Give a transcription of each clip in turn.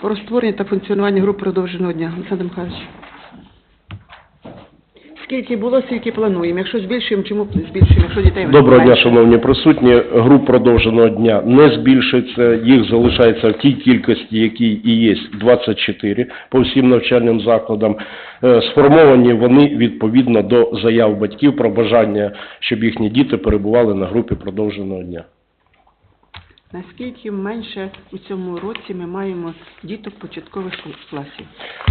Про створення та функціонування груп продовженого дня. Олександр Михайлович. Скільки було, стільки плануємо. Якщо збільшуємо, чому збільшуємо? Якщо дітей Доброго дня, шановні присутні. Груп продовженого дня не збільшиться, їх залишається в тій кількості, які і є 24 по всім навчальним закладам. Е, Сформовані вони відповідно до заяв батьків про бажання, щоб їхні діти перебували на групі продовженого дня. Наскільки менше у цьому році ми маємо діток початкових класів?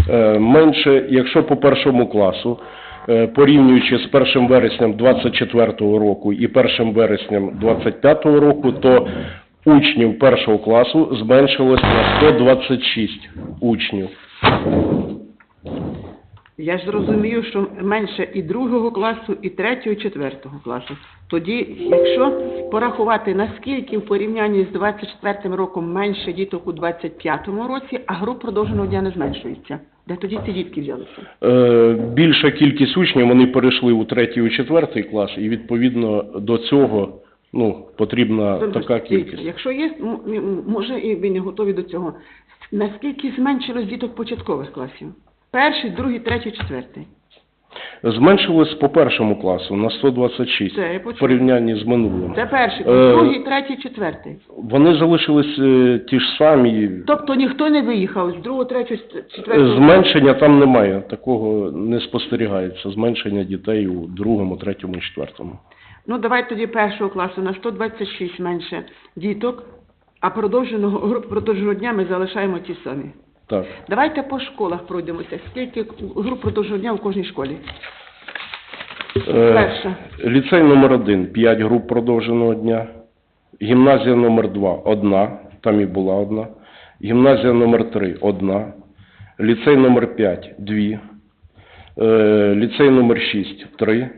Е, Менше, якщо по першому класу, е, порівнюючи з 1 вереснем 24 року і 1 вереснем 25 року, то учнів першого класу зменшилось на 126 учнів. Я ж зрозумію, що менше і другого класу, і третього, і четвертого класу. Тоді, якщо порахувати, наскільки в порівнянні з 24 роком менше діток у 25 році, а груп продовженого дня не зменшується. Де тоді ці дітки взялися? Е, Більша кількість учнів вони перейшли у третій і четвертий клас, і відповідно до цього ну, потрібна така кількість. Якщо є, може і ви не готові до цього. Наскільки зменшилось діток початкових класів? Перший, другий, третій, четвертий. Зменшилось по першому класу на 126 Це я в порівнянні з минулим. Це перший, Е, другий, третій, четвертий. Вони залишились е, ті ж самі. Тобто ніхто не виїхав з другого, третього, четвертого. Зменшення там немає, такого не спостерігається. Зменшення дітей у другому, третьому і четвертому. Ну, давай тоді першого класу на 126 менше діток, а продовженого груп продовженого дня ми залишаємо ті самі. Так. Давайте по школах пройдемося. Скільки груп продовженого дня в кожній школі? Е, Перша. Ліцей номер один, 5 груп продовженого дня. Гімназія номер 2 одна, там і була одна. Гімназія номер 3 одна. Ліцей номер 5 дві. Е, Ліцей номер 6 три.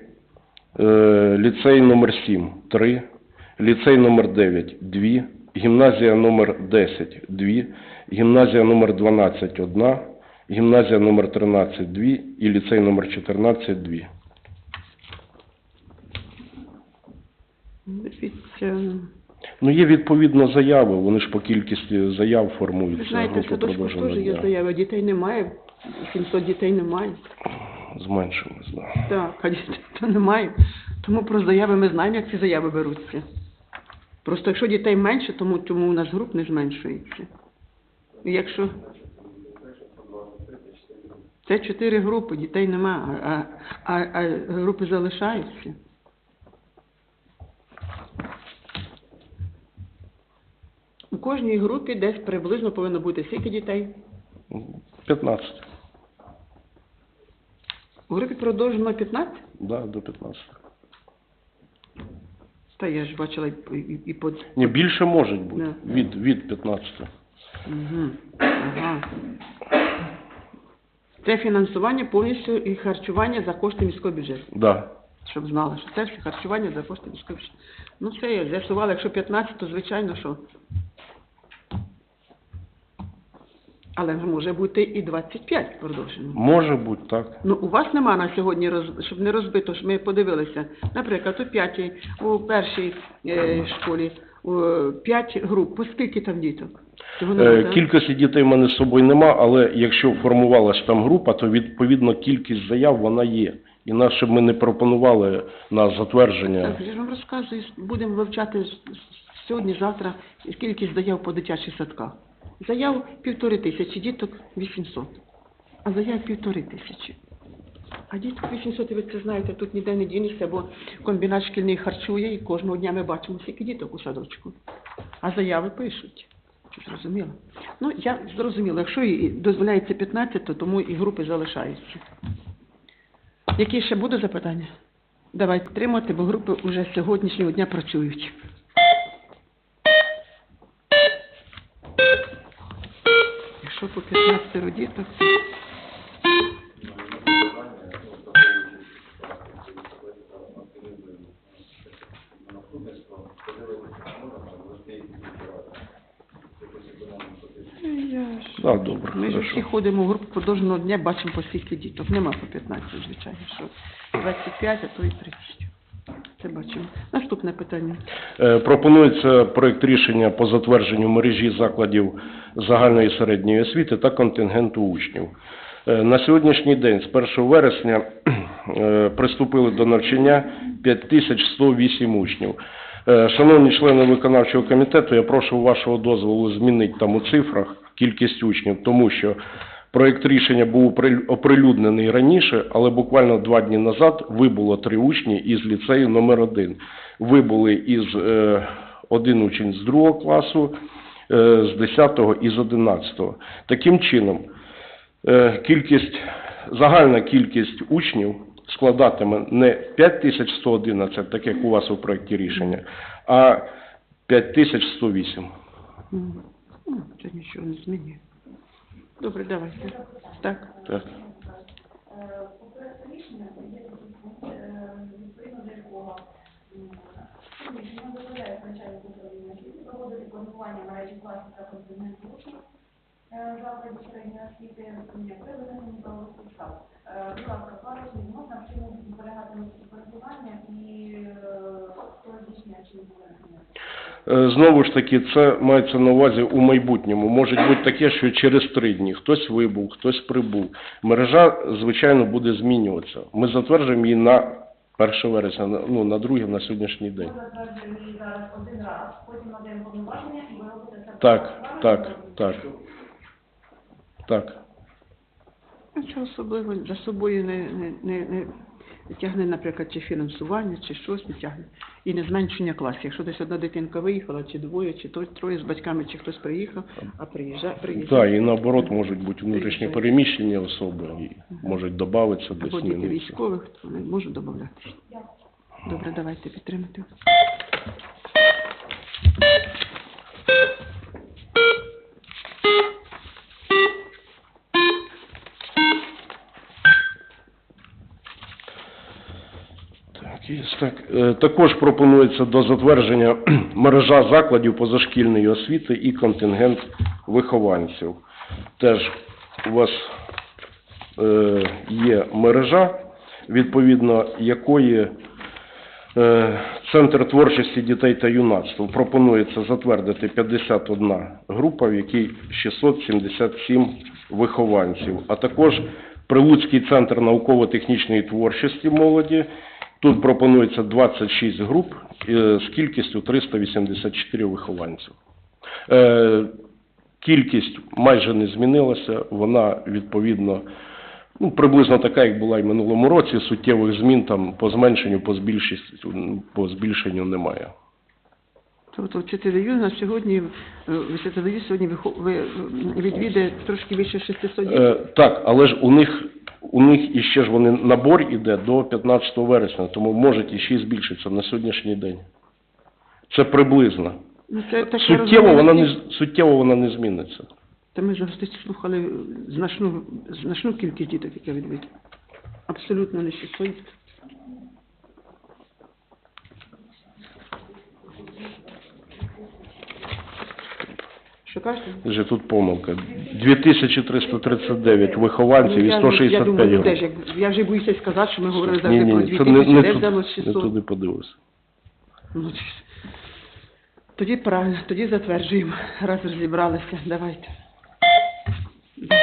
Е, Ліцей номер 7 три. Ліцей номер 9 дві. Гімназія номер 10 дві. Гімназія номер 12 одна. Гімназія номер 13 дві. І ліцей номер 14 дві. Дивіться. Ну, є відповідно заяви, вони ж по кількості заяв Ви знаєте, продовженого теж є заяви. Дітей немає. 700 дітей немає. Зменшилось, да. Так, а дітей немає. Тому про заяви ми знаємо, як ці заяви беруться. Просто якщо дітей менше, тому, тому у нас груп не зменшується. Якщо це чотири групи, дітей нема, а, а, а групи залишаються. У кожній групі десь приблизно повинно бути скільки дітей? 15, У групі продовжено 15? да, до 15. Та я ж бачила і, і, і по... Ні, більше може бути, Да. від, від 15. Угу. Ага. Це фінансування повністю і харчування за кошти міського бюджету. Да. Щоб знала, що це все харчування за кошти міського бюджету. Ну все, я з'ясувала, якщо 15, то звичайно, що. Але ж може бути і 25 продовжено. Може бути, так. Ну, у вас нема на сьогодні, роз... щоб не розбито, щоб ми подивилися. Наприклад, у п'ятій, у першій е, школі, у п'ять груп, по скільки там діток? Е. Кількості дітей в мене з собою нема, але якщо формувалась там група, то відповідно кількість заяв вона є. І нас, щоб ми не пропонували на затвердження. Так, я ж вам розказую, будемо вивчати сьогодні, завтра кількість заяв по дитячих садках. Заяв півтори тисячі, діток 800. А заяв півтори тисячі. А діток 800, ви це знаєте, тут ніде не дінешся, бо комбінат шкільний харчує, і кожного дня ми бачимо скільки діток у садочку. А заяви пишуть. Зрозуміло? Ну, я зрозуміла, якщо і дозволяється 15, то тому і групи залишаються. Які ще будуть запитання? Давайте підтримати, бо групи вже сьогоднішнього дня працюють. Якщо по 15 діток, то... Так, добре, Ми ж всі ходимо в групу продовженого дня, бачимо по скільки діток. Нема по 15, звичайно, що 25, а то і 30. Це бачимо. Наступне питання. Е, Пропонується проект рішення по затвердженню мережі закладів загальної середньої освіти та контингенту учнів. Е, На сьогоднішній день, з 1 вересня, е, приступили до навчання 5108 учнів. Шановні члени виконавчого комітету, я прошу вашого дозволу змінити там у цифрах кількість учнів, тому що проект рішення був оприлюднений раніше, але буквально два дні назад вибуло три учні із ліцею номер 1 Вибули із е, один учень з другого класу, е, з 10 і з 11. Таким чином, е, кількість, загальна кількість учнів складатиме не 5111, так як у вас у проєкті рішення, а 5108. Ну, Це нічого не змінює. Добре, давайте. Так. Так. Проводити планування мережі класів та континенту учнів е, закладів середньої освіти м, при винесенні правових підстав. Е, Будь ласка, пане Сергій, можна в чому полягатиме планування і е, хто здійснює чи не планування? Е, Знову ж таки, це мається на увазі у майбутньому. Може бути таке, що через три дні хтось вибув, хтось прибув. Мережа, звичайно, буде змінюватися. Ми затверджуємо її на 1 вересня, на- ну, на друге, на сьогоднішній день. Ви затверджуєте її зараз один раз, потім надаємо повноваження і Так, так, так. Так. Нічого особливого за собою не, не, не, не тягне, наприклад, чи фінансування, чи щось не тягне. І не зменшення класів. Якщо десь одна дитинка виїхала, чи двоє, чи то- троє з батьками, чи хтось приїхав, а приїжджає, Так, і наоборот можуть бути внутрішні переміщені особи, і можуть додатися до Або діти військових, то вони можуть додати. Добре, давайте підтримати. Так, є. так. Е, Також пропонується до затвердження мережа закладів позашкільної освіти і контингент вихованців. Теж у вас е, є мережа, відповідно якої е, Центр творчості дітей та юнацтва пропонується затвердити 51 група, в якій 677 вихованців, а також Прилуцький центр науково-технічної творчості молоді. Тут пропонується 26 груп е, з кількістю 384 вихованців. Е, Кількість майже не змінилася, вона відповідно ну, приблизно така, як була і в минулому році. Суттєвих змін там по зменшенню, по збільшенню, по збільшенню немає. Тобто вчителю на сьогодні, е, вчителю сьогодні ви- відвідує трошки більше 600 дітей. Е, так, але ж у них у них іще ж вони набор іде до 15 вересня, тому може іще і збільшиться на сьогоднішній день. Це приблизно. Ну, це таке Суттєво вона не суттєво вона не зміниться. Та ми завжди слухали значну, значну кількість діток, яка відвідує. Абсолютно не 600. Що кажете? Вже тут помилка. 2339 вихованців і Ну, я, 165 я думаю, груп. теж, як, я вже боюся сказати, що ми говорили Ні, завжди ні, про ні, 2000, це не, не, де взялось не 600. туди подивився. Ну, ж. Тоді правильно, тоді затверджуємо, раз розібралися, давайте. Да.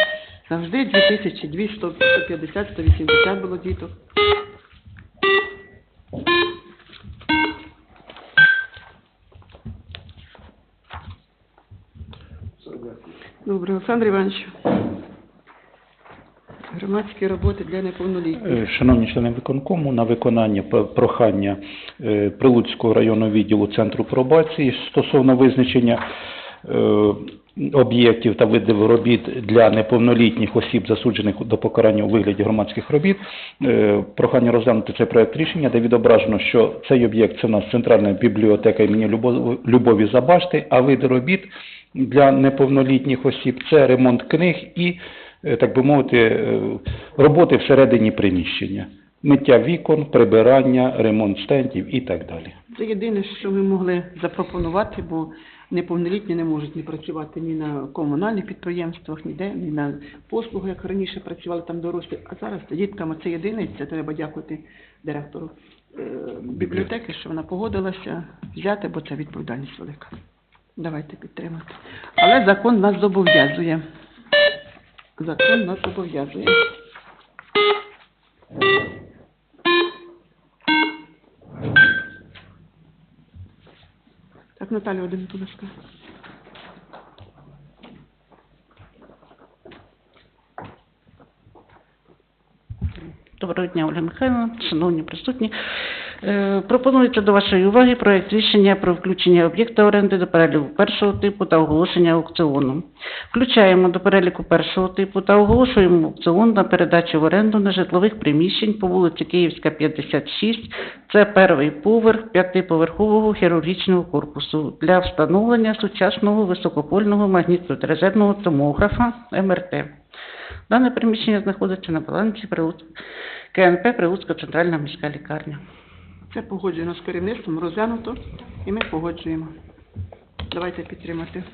Завжди 2000, 200, 150, 180 було діток. Добре, Олександр Іванович. Громадські роботи для неповнолітніх. Е, Шановні члени виконкому, на виконання прохання е, Прилуцького районного відділу Центру пробації стосовно визначення об'єктів та видів робіт для неповнолітніх осіб, засуджених до покарання у вигляді громадських робіт, е, прохання розглянути цей проект рішення, де відображено, що цей об'єкт це у нас центральна бібліотека імені Любові Забашти, а види робіт для неповнолітніх осіб це ремонт книг і е, так би мовити, е, роботи всередині приміщення. Миття вікон, прибирання, ремонт стендів і так далі. Це єдине, що ми могли запропонувати, бо неповнолітні не можуть не працювати ні на комунальних підприємствах, ніде, ні на послугах, як раніше працювали там дорослі. А зараз дітками це єдине, це треба дякувати директору бібліотеки, що вона погодилася взяти, бо це відповідальність велика. Давайте підтримати. Але закон нас зобов'язує. Закон нас зобов'язує. Так, Наталя, ласка. Доброго дня, Оля Михайловна, шановні присутні. Е, Пропонується до вашої уваги проект рішення про включення об'єкта оренди до переліку першого типу та оголошення аукціону. Включаємо до переліку першого типу та оголошуємо аукціон на передачу в оренду нежитлових приміщень по вулиці Київська, 56. Це перший поверх п'ятиповерхового хірургічного корпусу для встановлення сучасного високопольного магніторезервного томографа МРТ. Дане приміщення знаходиться на балансі КНП Прилуцька центральна міська лікарня. Це погоджено з керівництвом, розглянуто, і ми погоджуємо. Давайте підтримати.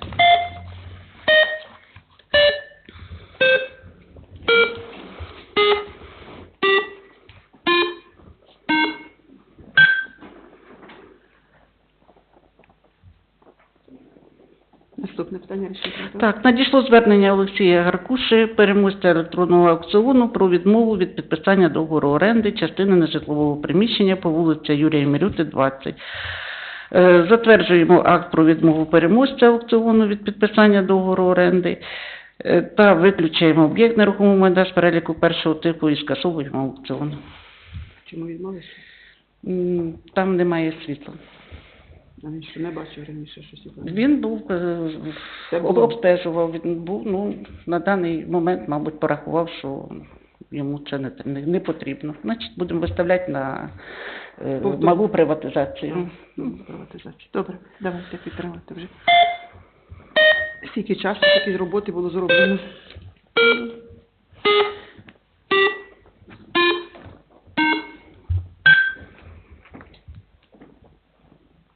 Наступне питання рішення. Так, надійшло звернення Олексія Гаркуши, переможця електронного аукціону про відмову від підписання договору оренди частини нежитлового приміщення по вулиці Юрія Мірюти, 20. Е, Затверджуємо акт про відмову переможця аукціону від підписання договору оренди е, та виключаємо об'єкт нерухомого майна з переліку першого типу і скасовуємо аукціон. Чому відмовився? Там немає світла. Він що не бачив раніше щось. Він був е, Це було? обстежував, він був, ну, на даний момент, мабуть, порахував, що йому це не, не, не потрібно. Значить, будемо виставляти на е, Повтор. малу приватизацію. Ну, приватизація. Добре, давайте підтримати вже. Скільки часу, скільки роботи було зроблено.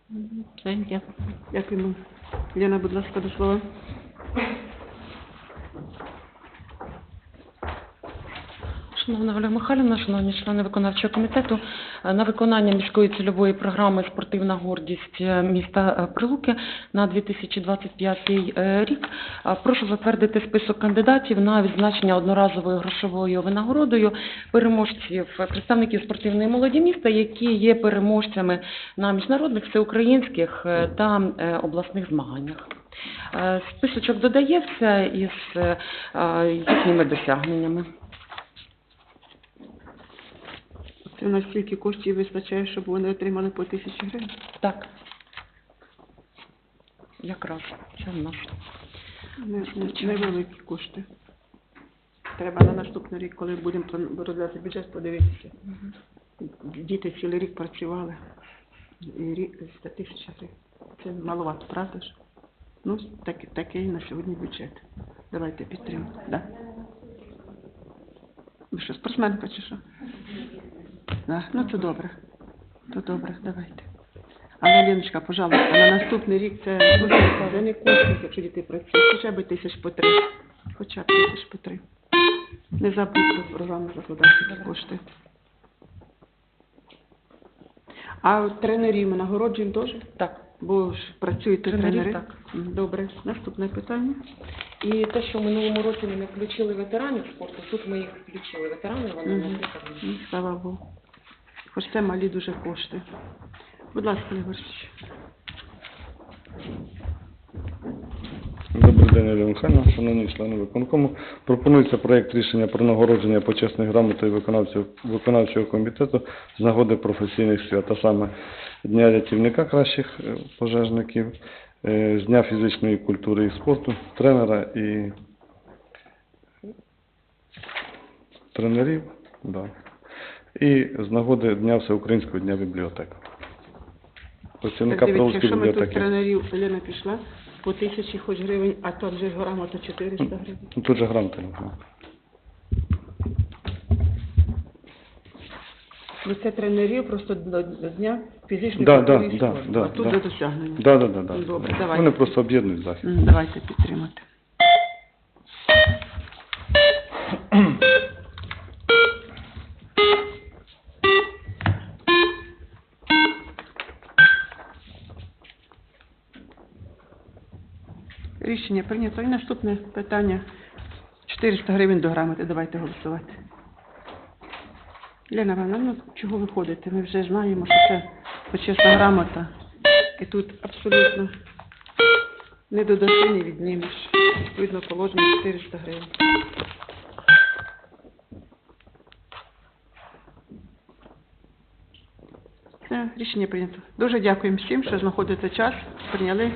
Це є. Дякуємо. Лена, будь ласка, до слова. Шановна Оля Михайлівна, шановні члени виконавчого комітету, е, на виконання міської цільової програми Спортивна гордість е, міста е, Прилуки на 2025 е, рік прошу затвердити список кандидатів на відзначення одноразовою грошовою винагородою переможців представників спортивної молоді міста, які є переможцями на міжнародних всеукраїнських та обласних змаганнях. Списочок додається із їхніми досягненнями. Це у скільки коштів вистачає, щоб вони отримали по тисячі гривень? Так. Якраз це в. Не, не, невеликі кошти. Треба на наступний рік, коли будемо розглядати бюджет, подивитися. Діти цілий рік працювали. І рік 100 тисяч гривень. Це маловато, правда ж? Ну, так, такий на сьогодні бюджет. Давайте підтримуємо. Да? Ви що, спортсменка чи що? Да. Ну, це добре. То добре, давайте. Але, Леночка, пожалуйста, на наступний рік це, ну, це не кошти, якщо діти працюють, хоча б тисяч по три. Хоча б тисяч по три. Не забудьте в програму закладати ці кошти. А от тренерів ми нагороджуємо теж? Так. Бо ж працюють Тренерів, тренери. так. Добре. Наступне питання. І те, що в минулому році ми не включили ветеранів спорту, тут ми їх включили. Ветерани, вони Мгм. не Слава Богу. Хоч це малі дуже кошти. Будь ласка, Олег Добрий день, Олег Михайловна, шановні члени виконкому. Пропонується проєкт рішення про нагородження почесних грамотою виконавців виконавчого комітету з нагоди професійних свят, а саме Дня рятівника кращих е, пожежників, е, з Дня фізичної культури і спорту, тренера і тренерів, да. І з нагоди Дня Всеукраїнського дня бібліотек. Працівника дивіться, якщо ми тут бібліотеки. тренерів, Олена пішла, по тисячі хоч гривень, а там вже грамота 400 гривень. Ну, Тут же грамота. ну. Ну це тренерів просто до до дня фізичної Да, культури да, і да, спорту. да, а тут да. до досягнення. Да, да, да, да. Добре, давайте. Вони просто об'єднують захід. М, Давайте підтримати. Рішення прийнято. І наступне питання. 400 гривень до грамоти. Давайте голосувати. Лена Івановна, ну чого ви ходите? Ми вже знаємо, що це почесна грамота. І тут абсолютно не додаси, не віднімеш. Відповідно, положено 400 гривень. Рішення прийнято. Дуже дякуємо всім, що знаходите час, прийняли